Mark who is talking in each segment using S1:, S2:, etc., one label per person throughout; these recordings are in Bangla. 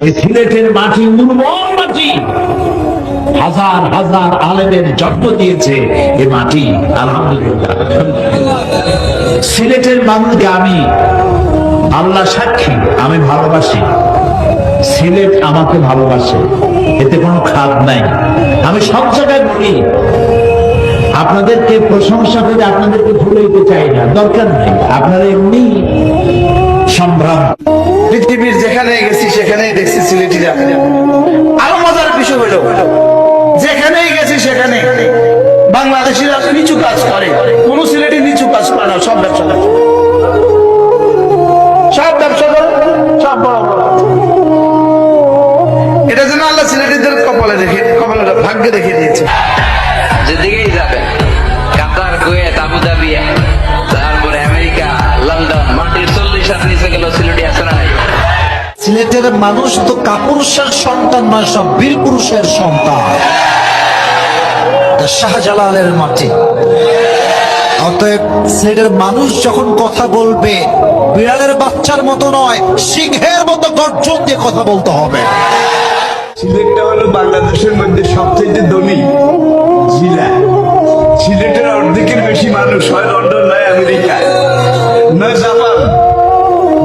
S1: সিলেটের মাটি উর্বর মাটি। হাজার হাজার আলেমের জন্ম দিয়েছে এ মাটি। আলহামদুলিল্লাহ। সিলেটের মানুষকে আমি আল্লাহ সাক্ষী, আমি ভালোবাসি। সিলেট আমাকে ভালোবাসে, এতে কোনো খাদ নাই। আমি সব জায়গায় বলি, আপনাদেরকে প্রশংসা করে আপনাদেরকে ভুলাইতে চাই না, দরকার নেই। আপনারা এমনি সম্ভ্রাম।
S2: পৃথিবীর যেখানে গেছি সেখানেই দেখছি সিলেটিরা আরও মজার বিষয় হলো যেখানেই গেছি সেখানে বাংলাদেশিরা নিচু কাজ করে কোন সিলেটি নিচু কাজ করে না সব ব্যবসা করে। সব ব্যবসা করে সব বড় বড় এটা যেন আল্লাহ সিলেটিদের কপালে রেখে কপালে ভাগ্যে রেখে দিয়েছে।
S3: যেদিকেই যাবেন কাতার কুয়েত আবুধাবি
S4: সিলেটের মানুষ তো কাপুরুষের সন্তান নয়, সব বীর পুরুষের সন্তান। শাহজালালের মাটি। অতএব সিলেটের মানুষ যখন কথা বলবে, বিড়ালের বাচ্চার মতো নয়, সিংহের মতো গর্জন দিয়ে কথা বলতে হবে।
S5: সিলেটটা হলো বাংলাদেশের মধ্যে সবচেয়ে ধনী জেলা। সিলেটের অর্ধেকের বেশি মানুষ হয় লন্ডন নয় আমেরিকা। নয় জাপান।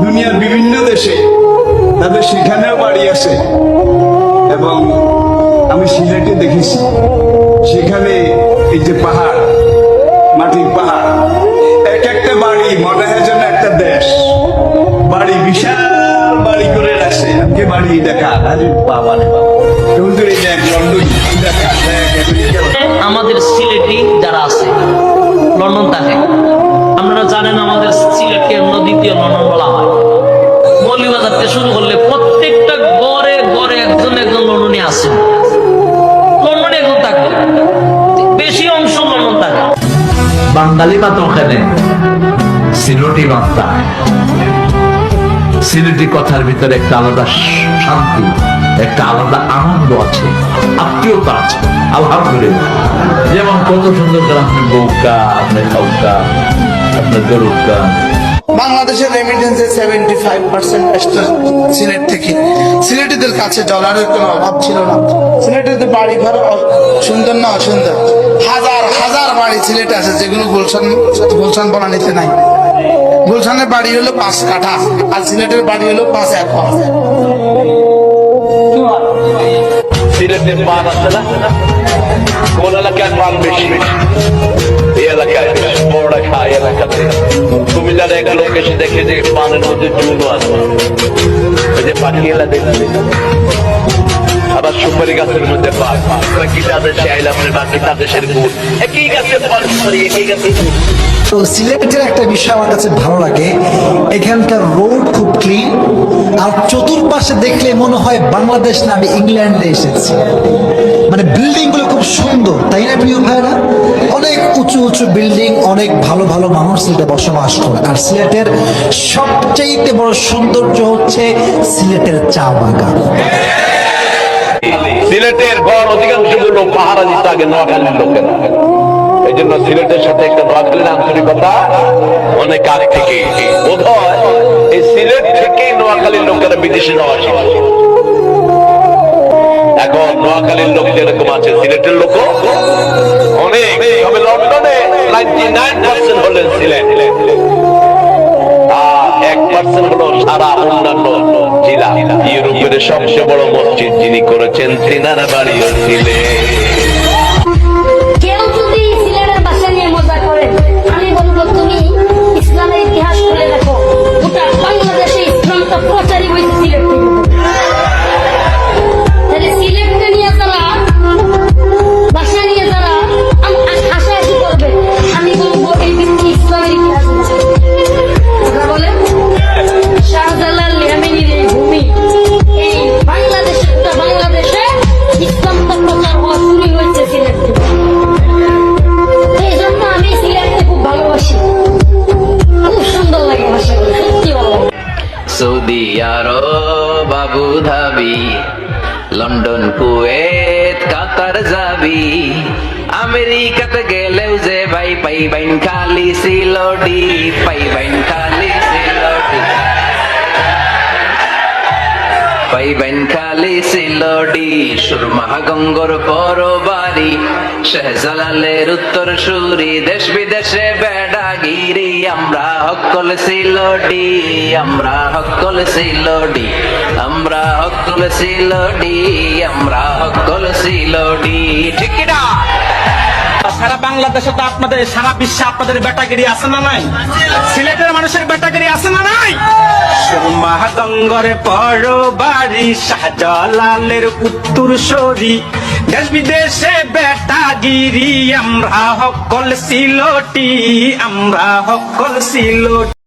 S5: দুনিয়ার বিভিন্ন দেশে তাদের সেখানেও বাড়ি আছে এবং আমি সিলেটে দেখেছি। সেখানে এই যে পাহাড়, মাটির পাহাড়, এক একটা বাড়ি মনে হয় যেন একটা দেশ। বাড়ি বিশাল বাড়ি করে রাখছে। আমাকে বাড়ি দেখা আরে বাবা রে বাবা। দেখ লন্ডন দেখা
S6: আমাদের সিলেটি যারা আছে, লন্ডন থাকে আপনারা জানেন আমাদের সিলেটকে অন্য দ্বিতীয় লন্ডন বলা হয়।
S1: বাঙালি ওখানে। সিলেটি মাত্রা সিলেটি কথার ভিতরে একটা আলাদা শান্তি, একটা আলাদা আনন্দ আছে, আত্মীয়তা আছে, আলহামদুলিল্লাহ। যেমন কত সুন্দর করে আপনার বউকা আপনার খাউকা আপনার গরুকা।
S2: বাংলাদেশের রেমিটেন্সের সেভেন্টি ফাইভ পার্সেন্ট সিলেট থেকে। সিলেটিদের কাছে ডলারের কোনো অভাব ছিল না। সিলেটিদের বাড়ি ঘর সুন্দর না অসুন্দর? হাজার হাজার বাড়ি সিলেটে আছে, যেগুলো গুলশান গুলশান বনানিতে নাই। গুলশানের বাড়ি হলো পাঁচ কাঠা, আর সিলেটের বাড়ি হলো পাঁচ
S7: এক দেখে যে পানের মধ্যে চুনো আছে ওই যে আবার সুপারি গাছের মধ্যে তাদের সে একই ফল সুপারি একই
S4: তো সিলেটের একটা বিষয় আমার কাছে ভালো লাগে। এখানকার রোড খুব ক্লিন আর চতুর্পাশে দেখলে মনে হয় বাংলাদেশ না, আমি ইংল্যান্ডে এসেছি। মানে বিল্ডিংগুলো খুব সুন্দর, তাই না প্রিয় ভাইরা অনেক উঁচু উঁচু বিল্ডিং অনেক ভালো ভালো মানুষ সিলেটে বসবাস করে। আর সিলেটের সবচেয়ে বড় সৌন্দর্য হচ্ছে সিলেটের চা বাগান।
S7: সিলেটের গড় অধিকাংশগুলো পাহারা দিতে আগে নোয়াখালীর লোকেরা এই জন্য সিলেটের সাথে একটা নোয়াখালীর আন্তরিকতা অনেক আগ থেকে। বোধ এই সিলেট থেকেই নোয়াখালীর লোকেরা বিদেশে যাওয়া শিখছে এখন নোয়াখালীর লোক যেরকম আছে, সিলেটের লোক অনেক তবে লন্ডনে নাইনটি নাইন পার্সেন্ট হলেন সিলেট। আর এক পার্সেন্ট হলো সারা অন্যান্য। ইউরোপের সবচেয়ে বড় মসজিদ যিনি করেছেন তিনার বাড়িও ছিলেন
S3: Saudi Arab Abu Dhabi, London, Kuwait, Qatar যাবি। আমেরিকাতে গেলেও যে ভাই পাইবাইন খালি সিলডি পাইবাইন খালি সিলডি। পাইবেন খালি সিলডি, সুরমা পরবারি উত্তর সুরি, দেশ বিদেশে বেড়াগিরি আমরা হকল সিলডি আমরা হকল সিলডি আমরা হকল সিলডি আমরা হকল সিলডি ঠিক না
S8: সারা বাংলাদেশে তো আপনাদের সারা বিশ্বে আপনাদের ব্যাটাগিরি আছে না নাই? সিলেটের মানুষের ব্যাটাগিরি আছে না নাই? সুরমা গঙ্গরে বাড়ি শাহজালালের উত্তর সরি দেশ বিদেশে বেটাগিরি আমরা হকল সিলটি আমরা হকল সিলটি।